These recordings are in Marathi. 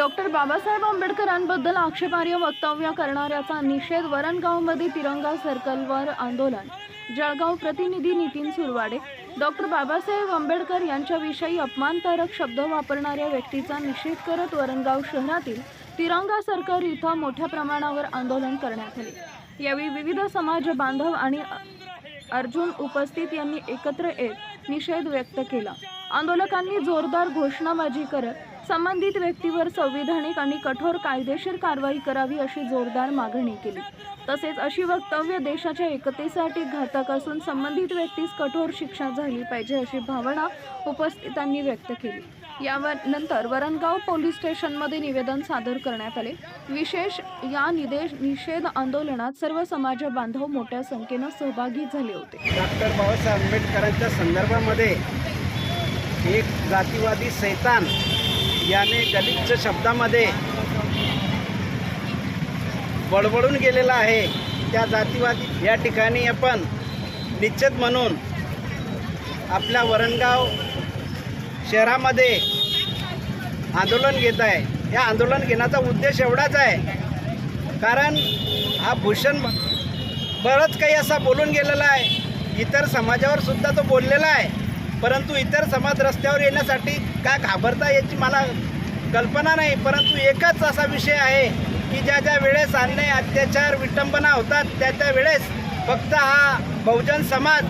डॉक्टर बाबासाहेब आंबेडकरांबद्दल आक्षेपार्ह वक्तव्य करणाऱ्याचा निषेध वरणगावमध्ये तिरंगा सर्कलवर आंदोलन. जळगाव प्रतिनिधी नितीन सुरवाडे डॉक्टर बाबासाहेब आंबेडकर यांच्याविषयी अपमानकारक शब्द वापरणाऱ्या व्यक्तीचा निषेध करत वरणगाव शहरातील तिरंगा सर्कल इथं मोठ्या प्रमाणावर आंदोलन करण्यात आले. यावेळी विविध समाज बांधव आणि अर्जुन उपस्थित यांनी एकत्र येत निषेध व्यक्त केला. आंदोलकांनी जोरदार घोषणाबाजी करत संबंधित व्यक्तीवर संविधानिक आणि कठोर कायदेशीर कारवाई करावी अशी जोरदार मागणी केली. तसेच अशी वक्तव्य देशाच्या एकतेसाठी घातक असून संबंधित व्यक्तीस कठोर शिक्षा झाली पाहिजे अशी भावना उपस्थितांनी व्यक्त केली. यावर नंतर वरणगाव पोलीस स्टेशनमध्ये निवेदन सादर करण्यात आले. विशेष या निदेश निषेध आंदोलनात सर्व समाज बांधव मोठ्या संख्येनं सहभागी झाले होते. डॉक्टर बाबासाहेब आंबेडकरांच्या संदर्भामध्ये एक जातीवादी सैतान याने गलिच्छ शब्दामध्ये बडबडून गेलेला आहे. त्या जातीवादी या ठिकाणी आपण निश्चित म्हणून आपल्या वरणगाव शहरामध्ये आंदोलन घेत आहे. या आंदोलन घेण्याचा उद्देश एवढाच आहे. कारण हा भूषण बरंच काही असा बोलून गेलेला आहे. इतर समाजावर सुद्धा तो बोललेला आहे. परंतु इतर समाज रस्त्यावर येण्यासाठी का घाबरता याची मला कल्पना नाही. परंतु एकच असा विषय आहे की ज्या ज्या वेळेस अन्याय अत्याचार विटंबना होतात त्या त्या वेळेस फक्त हा बहुजन समाज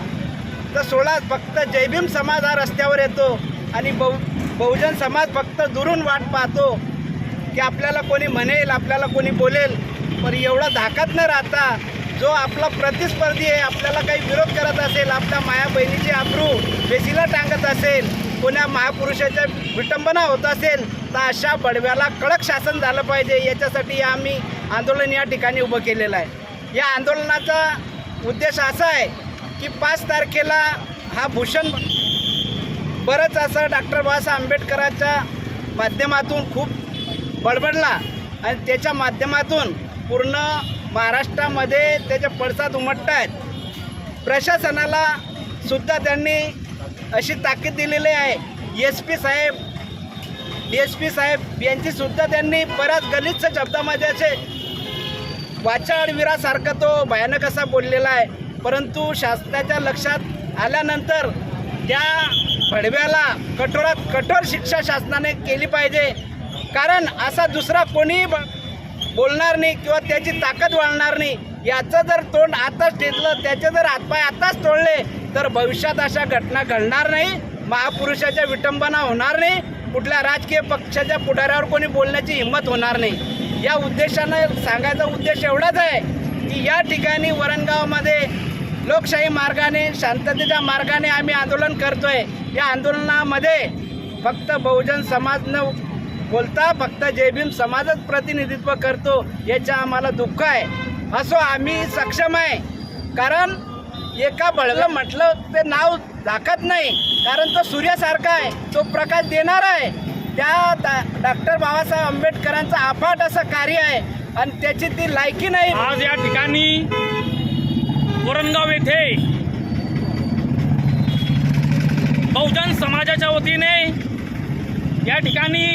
तर सोळा फक्त जयभीम समाज हा रस्त्यावर येतो आणि बहु बहुजन समाज फक्त दुरून वाट पाहतो की आपल्याला कोणी म्हणेल आपल्याला कोणी बोलेल पण एवढा धाकात न राहता जो आपला प्रतिस्पर्धी आहे आपल्याला काही विरोध करत असेल आपल्या माया बहिणीची आब्रू बेसीला टांगत असेल कोण्या महापुरुषाच्या विटंबना होत असेल तर अशा बडव्याला कडक शासन झालं पाहिजे. याच्यासाठी आम्ही आंदोलन या ठिकाणी उभं केलेलं आहे. या आंदोलनाचा उद्देश असा आहे की पाच तारखेला हा भूषण बरंच असं डॉक्टर बाबासाहेब आंबेडकरांच्या माध्यमातून खूप बडबडला आणि त्याच्या माध्यमातून पूर्ण महाराष्ट्रामध्ये त्याचे पडसाद उमटत आहेत. प्रशासनाला सुद्धा त्यांनी अशी ताकीद दिलेली आहे. एस पी साहेब डी एस पी साहेब यांचीसुद्धा त्यांनी बऱ्याच गलिच्छ शब्दामध्ये असे वाचाळवीरासारखा तो भयानक असा बोललेला आहे. परंतु शासनाच्या लक्षात आल्यानंतर त्या भडव्याला कठोरात कठोर शिक्षा शासनाने केली पाहिजे. कारण असा दुसरा कोणीही ब- बोलणार नाही किंवा त्याची ताकद वाढणार नाही याचं जर तोंड आताच टेचलं त्याचे जर हातपाय आताच तोडले तर भविष्यात अशा घटना घडणार नाही. महापुरुषाच्या विटंबना होणार नाही. कुठल्या राजकीय पक्षाच्या पुढाऱ्यावर कोणी बोलण्याची हिंमत होणार नाही. या उद्देशानं सांगायचा उद्देश एवढाच आहे की या ठिकाणी वरणगावमध्ये लोकशाही मार्गाने शांततेच्या मार्गाने आम्ही आंदोलन करतोय. या आंदोलनामध्ये फक्त बहुजन समाज न बोलता फक्त जयभीम समाजच प्रतिनिधित्व करतो याचा आम्हाला दुःख आहे. असो आम्ही सक्षम आहे. कारण एका बळलं म्हटलं ते नाव दाखत नाही. कारण तो सूर्यासारखा आहे. तो प्रकाश देणार आहे. त्या डॉक्टर बाबासाहेब आंबेडकरांचं अफाट असं कार्य आहे. आणि त्याची ती लायकी नाही. आज या ठिकाणी वरणगाव येथे बहुजन समाजाच्या वतीने या ठिकाणी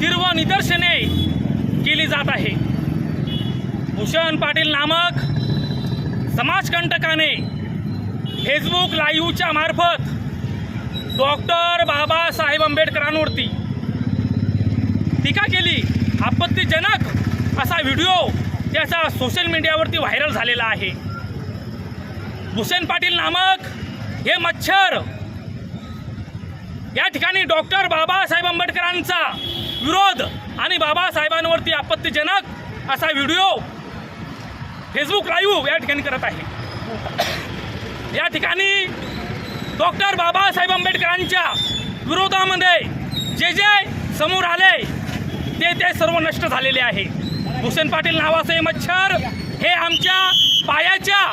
तीव्र निदर्शने केली जात आहे. भूषण पाटील नामक समाजकंटकाने फेसबुक लाईव्हच्या मार्फत डॉक्टर बाबासाहेब आंबेडकरांवरती टीका केली. आपत्तीजनक असा व्हिडिओ त्याचा सोशल मीडियावरती व्हायरल झालेला आहे. भूषण पाटील नामक हे मच्छर या ठिकाणी डॉक्टर बाबासाहेब आंबेडकरांचा विरोध आणि बाबासाहेबांवरती आपत्तीजनक असा व्हिडिओ फेसबुक लाईव्ह या ठिकाणी करत आहे. या ठिकाणी डॉक्टर बाबासाहेब आंबेडकरांच्या विरोधामध्ये जे जे समोर आले ते ते सर्व नष्ट झालेले आहे. हुसेन पाटील नावाचे हे मच्छर. हे आमच्या पायाच्या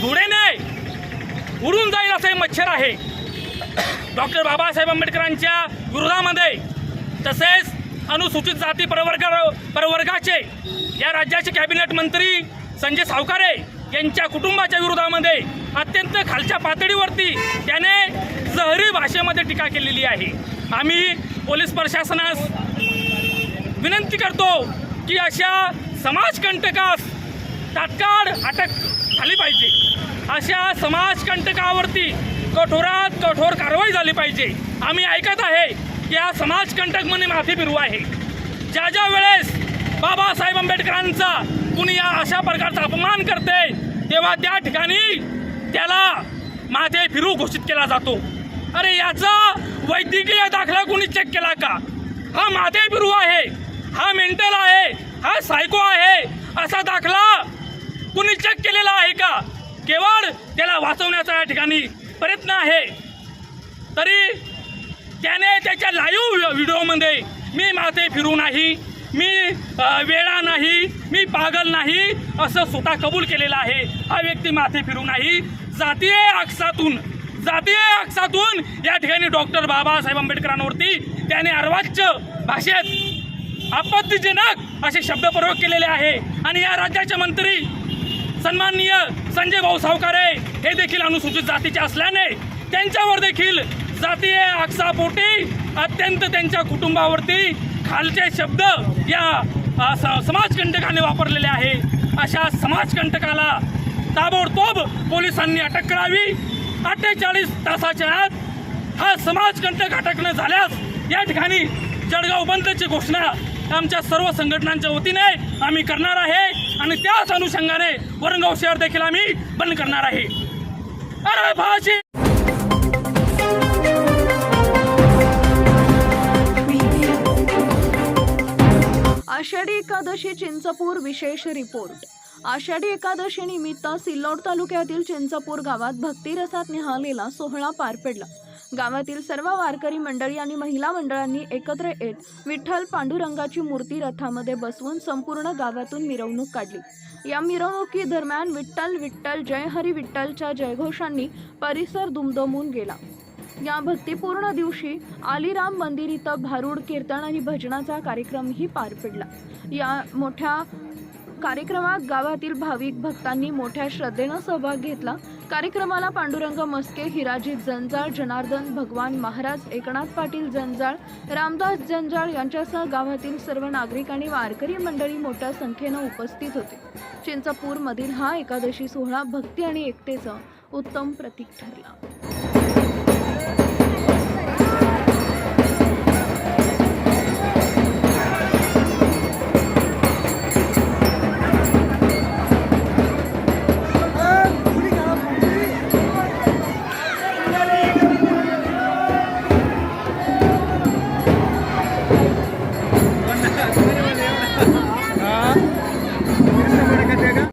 धुळेने उडून जाईल असं मच्छर आहे. डॉक्टर बाबासाहेब आंबेडकरांच्या विरोधामध्ये तसेच अनुसूचित जाती प्रवर्ग प्रवर्गाचे या राज्याचे कॅबिनेट मंत्री संजय सावकारे यांच्या कुटुंबाच्या विरोधामध्ये अत्यंत खालच्या पातळीवरती त्याने जहरी भाषेमध्ये टीका केलेली आहे. आम्ही पोलीस प्रशासनास विनंती करतो की अशा समाजकंटकास तात्काळ अटक झाली पाहिजे. अशा समाजकंटकावरती कठोरात कठोर कारवाई झाली पाहिजे. आम्ही ऐकत आहे या समाजकंटक म्हणे माफी फिरू आहे. ज्या ज्या वेळेस बाबासाहेब आंबेडकरांचा कुणी या अशा प्रकारचा अपमान करते तेव्हा त्या ठिकाणी त्याला माथे फिरू घोषित केला जातो. अरे याचा वैद्यकीय दाखला कुणी चेक केला का? हा माथे फिरू आहे हा मेंटल आहे हा सायको आहे असा दाखला कुणी चेक केलेला आहे का? केवळ त्याला वाचवण्याचा या ठिकाणी प्रयत्न आहे. तरी त्याने त्याच्या लाईव्ह व्हिडिओमध्ये मी माथे फिरू नाही मी वेळा नाही मी पागल नाही असं स्वतः कबूल केलेलं आहे. हा व्यक्ती माथे फिरू नाही. जातीय आक्षातून जातीय आक्षातून या ठिकाणी डॉक्टर बाबासाहेब आंबेडकरांवरती त्याने अर्वाच्य भाषेत आपत्तीजनक असे शब्द प्रयोग केलेले आहे. आणि या राज्याचे मंत्री सन्माननीय संजय भाऊ सावकारे हे देखील अनुसूचित जातीचे असल्याने त्यांच्यावर देखील जातीय आक्षापोटी अत्यंत त्यांच्या कुटुंबावरती खालचे शब्द या स- समाजकंटकाने वापरलेले आहे. अशा समाजकंटकाला ताबडतोब पोलिसांनी अटक करावी. अठ्ठेचाळीस तासाच्या आत हा समाजकंटक अटक न झाल्यास या ठिकाणी जळगाव बंदची घोषणा आमच्या सर्व संघटनांच्या वतीने आम्ही करणार आहे. आणि त्याच अनुषंगाने वरणगाव शहर देखील आम्ही बंद करणार आहे. अरे भाषे! आषाढी एकादशी चिंचपूर विशेष रिपोर्ट. आषाढी एकादशी निमित्त सिल्लोड तालुक्यातील चिंचपूर गावात भक्तिरसात निहालेला सोहळा पार पडला. गावातील सर्व वारकरी मंडळी आणि महिला मंडळांनी एकत्र येत विठ्ठल पांडुरंगाची मूर्ती रथामध्ये बसवून संपूर्ण गावातून मिरवणूक काढली. या मिरवणुकीदरम्यान विठ्ठल विठ्ठल जय हरी विठ्ठलच्या जयघोषांनी परिसर दुमदमून गेला. या भक्तिपूर्ण दिवशी आलीराम मंदिर इथं भारूड कीर्तन आणि भजनाचा कार्यक्रमही पार पडला. या मोठ्या कार्यक्रमात गावातील भाविक भक्तांनी मोठ्या श्रद्धेनं सहभाग घेतला. कार्यक्रमाला पांडुरंग मस्के हिराजी जंजाळ जनार्दन भगवान महाराज एकनाथ पाटील जंजाळ रामदास जंजाळ यांच्यासह गावातील सर्व नागरिक आणि वारकरी मंडळी मोठ्या संख्येनं उपस्थित होते. चिंचपूरमधील हा एकादशी सोहळा भक्ती आणि एकतेचं उत्तम प्रतीक ठरला.